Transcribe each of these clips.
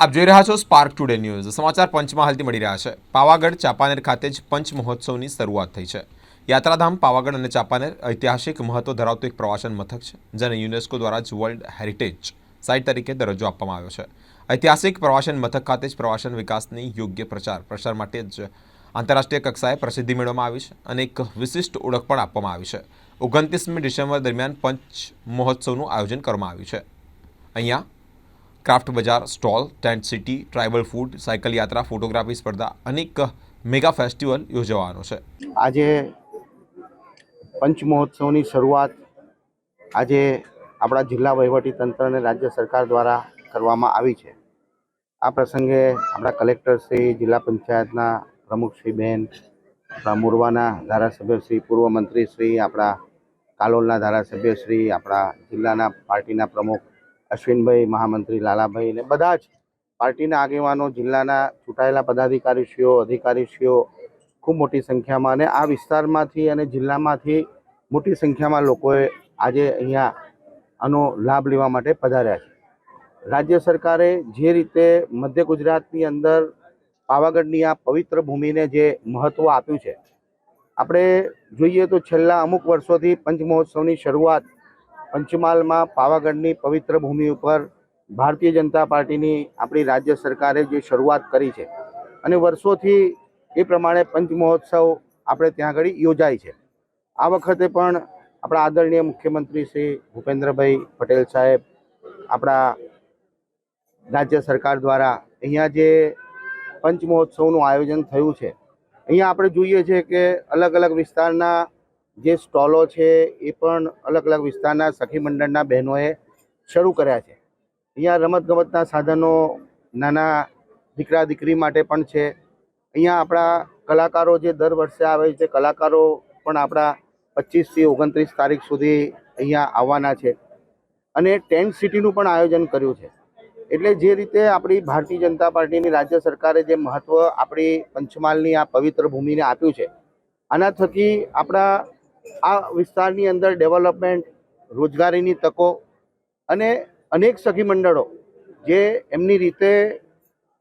આપ જોઈ રહ્યા છો સ્પાર્ક ટુડે ન્યૂઝ સમાચાર પંચમાં હાલથી મળી રહ્યા છે. પાવાગઢ ચાપાનેર ખાતે જ પંચ મહોત્સવની શરૂઆત થઈ છે. યાત્રાધામ પાવાગઢ અને ચાપાનેર ઐતિહાસિક મહત્વ ધરાવતું એક પ્રવાસન મથક છે, જેને યુનેસ્કો દ્વારા જ વર્લ્ડ હેરિટેજ સાઇટ તરીકે દરજ્જો આપવામાં આવ્યો છે. ઐતિહાસિક પ્રવાસન મથક ખાતે જ પ્રવાસન વિકાસની યોગ્ય પ્રચાર, પ્રસાર માટે જ આંતરરાષ્ટ્રીય કક્ષાએ પ્રસિદ્ધિ મેળવવામાં આવી છે અને એક વિશિષ્ટ ઓળખ પણ આપવામાં આવી છે. ઓગણત્રીસમી ડિસેમ્બર દરમિયાન પંચ મહોત્સવનું આયોજન કરવામાં આવ્યું છે. અહીંયા ક્રાફ્ટ બજાર, stall, tent city, tribal food, cycle યાત્રા, ફોટોગ્રાફી સ્પર્ધા અનેક મેગા ફેસ્ટિવલ યોજવાનો છે. આજે પંચ મહોત્સવની શરૂઆત આજે આપણા જિલ્લા વહીવટી તંત્ર અને રાજ્ય સરકાર દ્વારા કરવામાં આવી છે. આ પ્રસંગે આપણા કલેક્ટરશ્રી જિલ્લા પંચાયતના પ્રમુખશ્રી બેન, આપણા મોરવાના ધારાસભ્ય શ્રી, પૂર્વ મંત્રી શ્રી, આપણા કાલોલના ધારાસભ્ય શ્રી, આપણા જિલ્લાના પાર્ટીના પ્રમુખ અશ્વિનભાઈ, મહામંત્રી લાલાભાઈ ને બધા જ પાર્ટીના આગેવાનો, જિલ્લાના ચૂંટાયેલા પદાધિકારીશ્રીઓ, અધિકારીશ્રીઓ ખૂબ મોટી સંખ્યામાં અને આ વિસ્તારમાંથી અને જિલ્લામાંથી મોટી સંખ્યામાં લોકોએ આજે અહીંયા આનો લાભ લેવા માટે પધાર્યા છે. રાજ્ય સરકારે જે રીતે મધ્ય ગુજરાતની અંદર પાવાગઢની આ પવિત્ર ભૂમિને જે મહત્ત્વ આપ્યું છે, આપણે જોઈએ તો છેલ્લા અમુક વર્ષોથી પંચમહોત્સવની શરૂઆત પંચમહાલમાં પાવાગઢની પવિત્ર ભૂમિ ઉપર ભારતીય જનતા પાર્ટીની આપણી રાજ્ય સરકારે જે શરૂઆત કરી છે અને વર્ષોથી એ પ્રમાણે પંચ મહોત્સવ આપણે ત્યાં આગળ યોજાય છે. આ વખતે પણ આપણા આદરણીય મુખ્યમંત્રી શ્રી ભૂપેન્દ્રભાઈ પટેલ સાહેબ આપણા રાજ્ય સરકાર દ્વારા અહીંયા જે પંચ મહોત્સવનું આયોજન થયું છે, અહીંયા આપણે જોઈએ છે કે અલગ અલગ વિસ્તારના જે સ્ટોલો છે એ પણ અલગ અલગ વિસ્તારના સખી મંડળના બહેનોએ શરૂ કર્યા છે. અહીંયા રમતગમતના સાધનો નાના દીકરા દીકરી માટે પણ છે. અહીંયા આપણા કલાકારો જે દર વર્ષે આવે છે, કલાકારો પણ આપણા પચીસથી ઓગણત્રીસ તારીખ સુધી અહીંયા આવવાના છે. અને ટેન્ટ સિટીનું પણ આયોજન કર્યું છે. એટલે જે રીતે આપણી ભારતીય જનતા પાર્ટીની રાજ્ય સરકારે જે મહત્ત્વ આપણી પંચમહાલની આ પવિત્ર ભૂમિને આપ્યું છે, આના થકી આપણા આ વિસ્તારની અંદર ડેવલપમેન્ટ રોજગારીની તકો અને અનેક સખી મંડળો જે એમની રીતે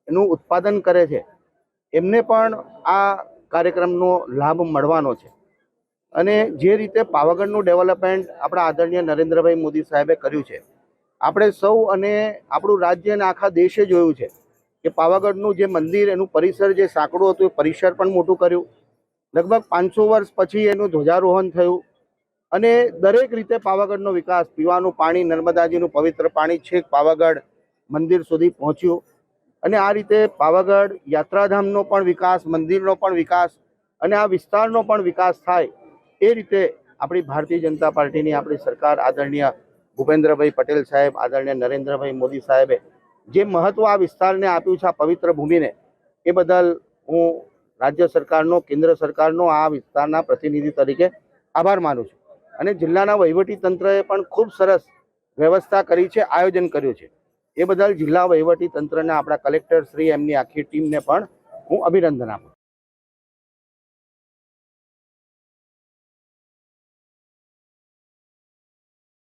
એનું ઉત્પાદન કરે છે, એમને પણ આ કાર્યક્રમનો લાભ મળવાનો છે. અને જે રીતે પાવાગઢનું ડેવલપમેન્ટ આપણા આદરણીય નરેન્દ્રભાઈ મોદી સાહેબે કર્યું છે, આપણે સૌ અને આપણું રાજ્ય અને આખા દેશે જોયું છે કે પાવાગઢનું જે મંદિર, એનું પરિસર જે સાંકડું હતું એ પરિસર પણ મોટું કર્યું. લગભગ પાંચસો વર્ષ પછી એનું ધ્વજારોહણ થયું. અને દરેક રીતે પાવાગઢનો વિકાસ, પીવાનું પાણી, નર્મદાજીનું પવિત્ર પાણી છેક પાવાગઢ મંદિર સુધી પહોંચ્યું. અને આ રીતે પાવાગઢ યાત્રાધામનો પણ વિકાસ, મંદિરનો પણ વિકાસ અને આ વિસ્તારનો પણ વિકાસ થાય એ રીતે આપણી ભારતીય જનતા પાર્ટીની આપણી સરકાર આદરણીય ભૂપેન્દ્રભાઈ પટેલ સાહેબ, આદરણીય નરેન્દ્રભાઈ મોદી સાહેબે જે મહત્ત્વ આ વિસ્તારને આપ્યું છે, આ પવિત્ર ભૂમિને, એ બદલ હું રાજ્ય સરકારનો, કેન્દ્ર સરકારનો આ વિસ્તારના પ્રતિનિધિ તરીકે આભાર માનું છું. અને જિલ્લાના વહીવટી તંત્રએ પણ ખૂબ સરસ વ્યવસ્થા કરી છે, આયોજન કર્યું છે. એ બદલ જિલ્લા વહીવટી તંત્રના આપણા કલેક્ટર શ્રી એમની આખી ટીમને પણ હું અભિનંદન આપું